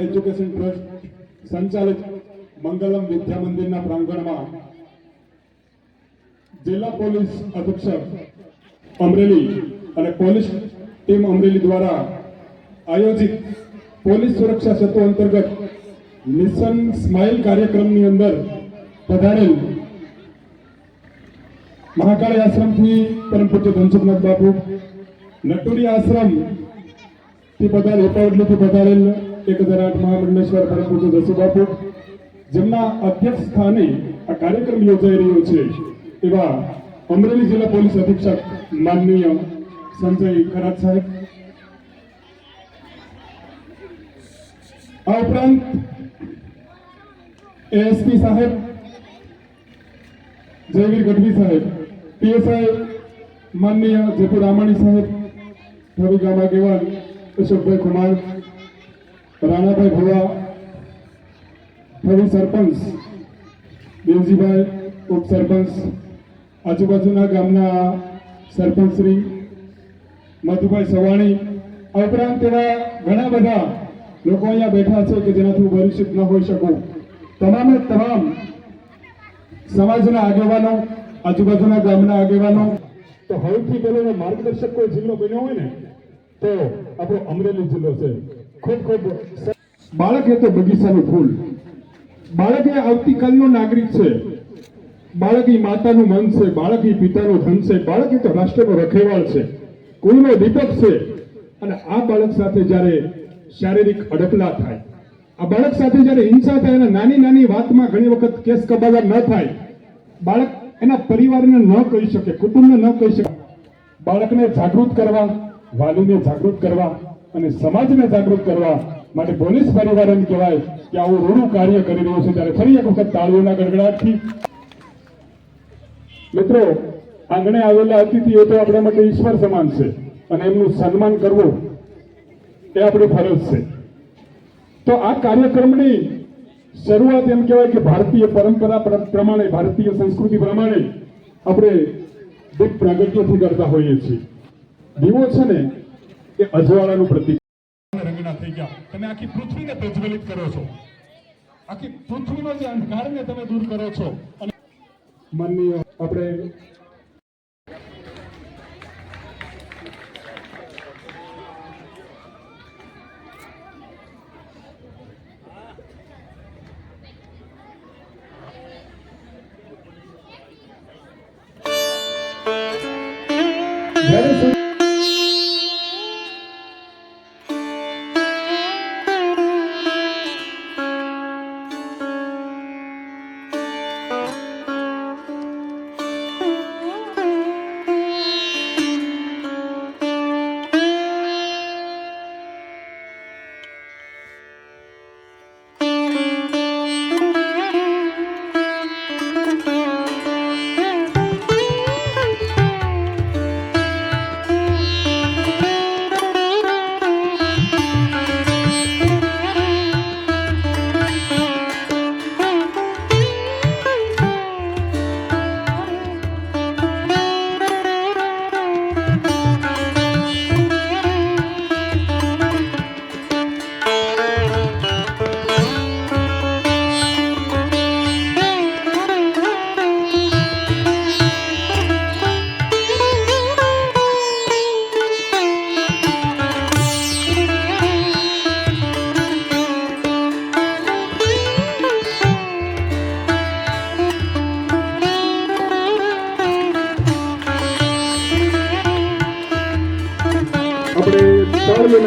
Education trust સંચાલિત મંગલમ વિદ્યા મંદિરના પ્રાંગણમાં જિલ્લા પોલીસ અધિક્ષક અમરેલી અને પોલીસ ટીમ અમરેલી દ્વારા આયોજિત પોલીસ સુરક્ષા સેતુ અંતર્ગત મિશન સ્માઇલ કાર્યક્રમની અંદર પધારેલ મહાકાળી આશ્રમથી પરમ પૂજ્ય ધનસુખનાથ બાપુ, નટુરી આશ્રમથી પધારેલ એપાવટલીથી પધારેલ એક હજાર પૂજ્ય જેમના અધ્યક્ષ સ્થાને આ કાર્યક્રમ યોજાઈ રહ્યો છે, એવા અમરેલી જિલ્લા પોલીસ અધિક્ષક માનનીય સંજય ખરાત સાહેબ. આ ઉપરાંત એએસપી સાહેબ, જયવીર ગઢવી સાહેબ, પીએસઆઈ માનનીય જયપુર રામાણી સાહેબ રવિ ગામ આગેવાન અશોકભાઈ કુમાર રાણાભાઈ ભોવા રવિ સરપંચ દેવજીભાઈ ઉપસરપંચ આજુબાજુના ગામના સરપંચ શ્રી, મધુભાઈ સવાણી, આ ઉપરાંત એવા ઘણા બધા લોકો અહીંયા બેઠા છે કે જેનાથી હું પરિચિત ન હોઈ શકું. તમામે તમામ સમાજના આગેવાનો, આજુબાજુના ગામના આગેવાનો. તો હવેથી પેલો માર્ગદર્શક કોઈ જિલ્લો બન્યો હોય ને, તો આપણો અમરેલી જિલ્લો છે. ખૂબ ખૂબ. બાળક એ તો બગીચાનું ફૂલ. બાળક એ આવતીકાલનો નાગરિક છે. બાળક એ માતાનું મન છે, બાળક એ પિતાનું ધન છે, બાળક એ તો રાષ્ટ્રનો રખેવાળ છે કુળનો દીપક છે. અને આ બાળક સાથે જ્યારે શારીરિક અડકલા થાય, આ બાળક સાથે જ્યારે હિંસા થાય અને નાની નાની વાતમાં ઘણી વખત કેસ કબાજા ન થાય, બાળક એના પરિવારને ન કહી શકે, કુટુંબને ન કહી શકે. બાળકને જાગૃત કરવા, વાલીને જાગૃત કરવા અને સમાજને જાગૃત કરવા માટે પોલીસ પરિવાર એમ કહેવાય કે આવું રૂડું કાર્ય કરી રહ્યું છે. ત્યારે ફરી એક વખત તાળીઓના ગડગડાટથી. મિત્રો, આંગણે આવેલા અતિથિઓ તો આપણા માટે ઈશ્વર સમાન છે અને એમનું સન્માન કરવું એ આપણી ફરજ છે. તો આ કાર્યક્રમની શરૂઆત એમ કહેવાય કે ભારતીય પરંપરા પ્રમાણે, ભારતીય સંસ્કૃતિ પ્રમાણે આપણે દીપ પ્રાગટ્યથી કરતા હોઈએ છીએ. દીવો છે ને એ અજવાળાનું પ્રતિક. રંગના થઈ ગયા. તમે આખી પૃથ્વીને પ્રજ્વલિત કરો છો. આખી પૃથ્વીનો જે અંધકારને તમે દૂર કરો છો. અને માનનીય આપણે જ્યારે સુ-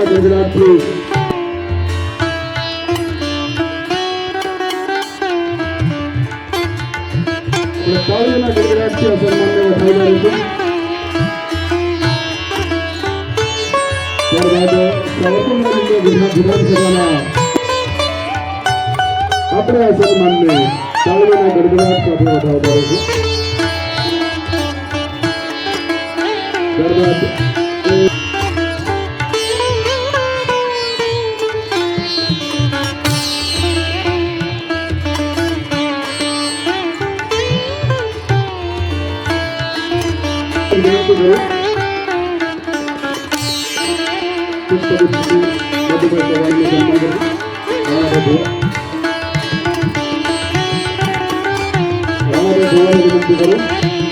આપણે તાળીઓના ગડગડાટથી આ સન્માનને વધાવી ત્યારબાદ સાવરકુંડલા ગુજરાત રાણાભાઈ ભુવાને વિનંતી કરું આવો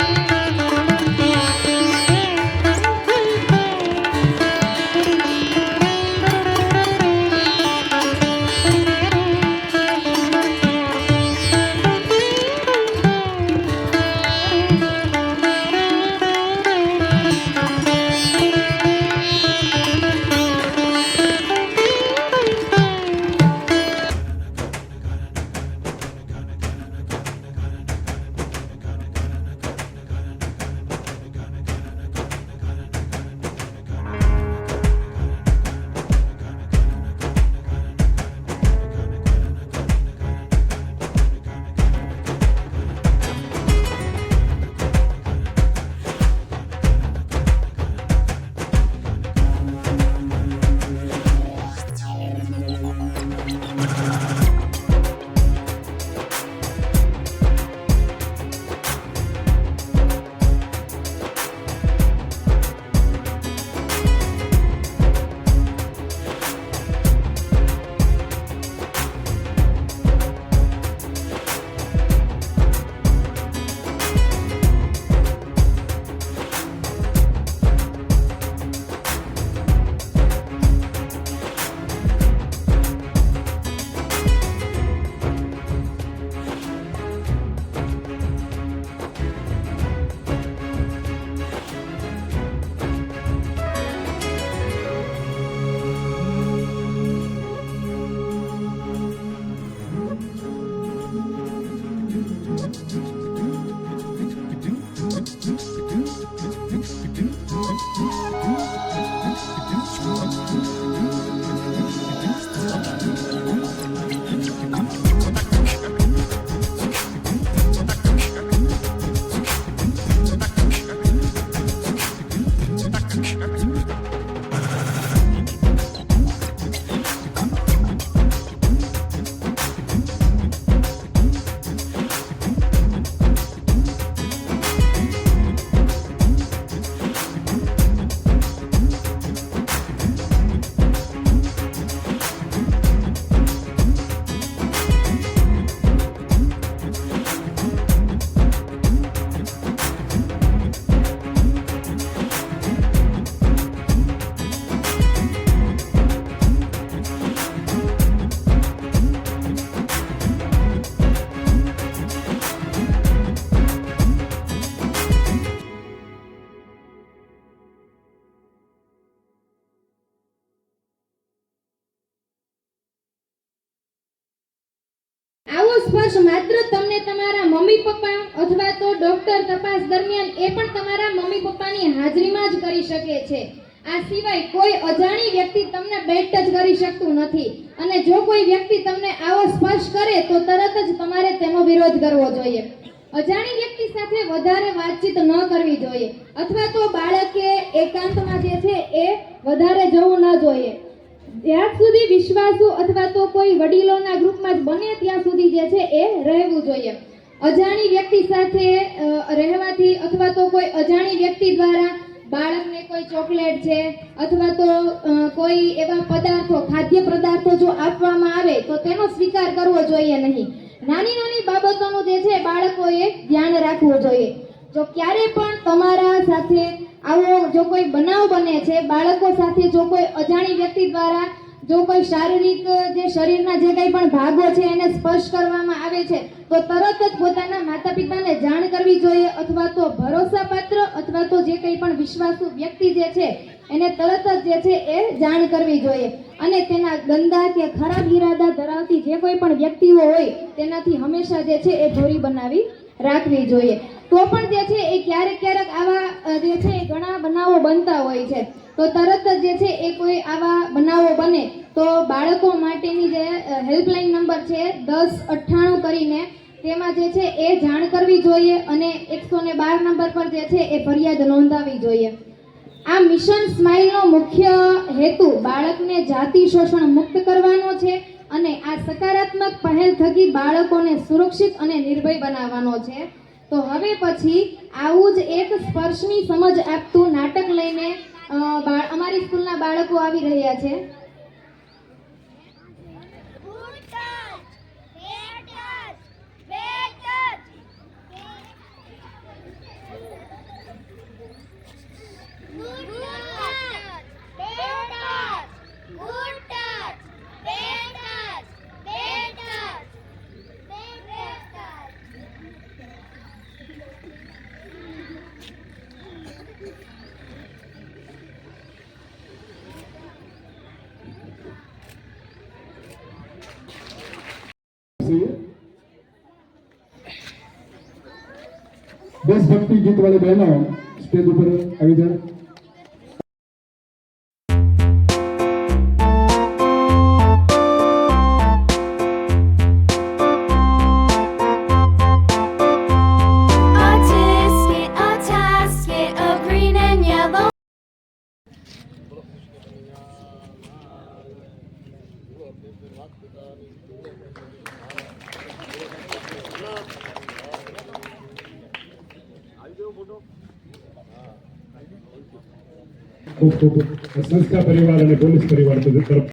મમ્મી પપ્પા અથવા તો ડોક્ટર તપાસ દરમિયાન એ પણ તમારા મમ્મી પપ્પાની હાજરીમાં જ કરી શકે છે. આ સિવાય કોઈ અજાણી વ્યક્તિ તમને બેટ જ કરી શકતું નથી. અને જો કોઈ વ્યક્તિ તમને આવો સ્પર્શ કરે તો તરત જ તમારે તેનો વિરોધ કરવો જોઈએ. અજાણી વ્યક્તિ સાથે વધારે વાતચીત ન કરવી જોઈએ. અથવા તો બાળકે એકાંતમાં જે છે એ વધારે જવું ન જોઈએ. જ્યાં સુધી વિશ્વાસુ અથવા તો કોઈ વડીલોના ગ્રુપમાં જ બને ત્યાં સુધી જે છે એ રહેવું જોઈએ. અજાણી વ્યક્તિ સાથે રહેવાથી અથવા તો કોઈ અજાણી વ્યક્તિ દ્વારા બાળકને કોઈ ચોકલેટ છે અથવા તો કોઈ એવા પદાર્થો, ખાદ્ય પદાર્થો જો આપવામાં આવે, તો તેનો સ્વીકાર કરવો જોઈએ નહીં. નાની નાની બાબતોનું જે છે, બાળકોએ ધ્યાન રાખવું જોઈએ. જો ક્યારે પણ તમારા સાથે આવો જો કોઈ બનાવ બને છે, બાળકો સાથે જો કોઈ અજાણી વ્યક્તિ દ્વારા જો કોઈ શારીરિક જે શરીરના જે કંઈ પણ ભાગો છે એને સ્પર્શ કરવામાં આવે છે, તો તરત જ પોતાના માતા પિતાને જાણ કરવી જોઈએ અથવા તો ભરોસાપાત્ર અથવા તો જે કંઈ પણ વિશ્વાસુ વ્યક્તિ જે છે, એને તરત જ જે છે એ જાણ કરવી જોઈએ. અને તેના ગંદા કે ખરાબ ઈરાદા ધરાવતી જે કોઈ પણ વ્યક્તિઓ હોય, તેનાથી હંમેશા જે છે એ દૂરી બનાવી રાખવી જોઈએ. તો પણ જે છે એ ક્યારેક ક્યારેક આવા જે છે એ ઘણા બનાવો બનતા હોય છે. તો તરત જ જે છે એ કોઈ આવા બનાવો બને. તો બાળકો માટેની જે હેલ્પલાઇન નંબર છે દસ અઠ્ઠાણું કરીને તેમાં જે છે એ જાણ કરવી જોઈએ અને એકસો ને બાર નંબર પર જે છે એ ફરિયાદ નોંધાવી જોઈએ. આ મિશન સ્માઇલનો મુખ્ય હેતુ બાળકને જાતિ શોષણ મુક્ત કરવાનો છે અને આ સકારાત્મક પહેલ થકી બાળકોને સુરક્ષિત અને નિર્ભય બનાવવાનો છે. તો હવે પછી આવું જ એક સ્પર્શની સમજ આપતું નાટક લઈને અમારી સ્કૂલના બાળકો આવી રહ્યા છે. દેશભક્તિ ગીત વાળી બહેનો સ્ટેજ ઉપર આવી જાય. ખૂબ ખૂબ સંસ્થા પરિવાર અને પોલીસ પરિવાર તરફ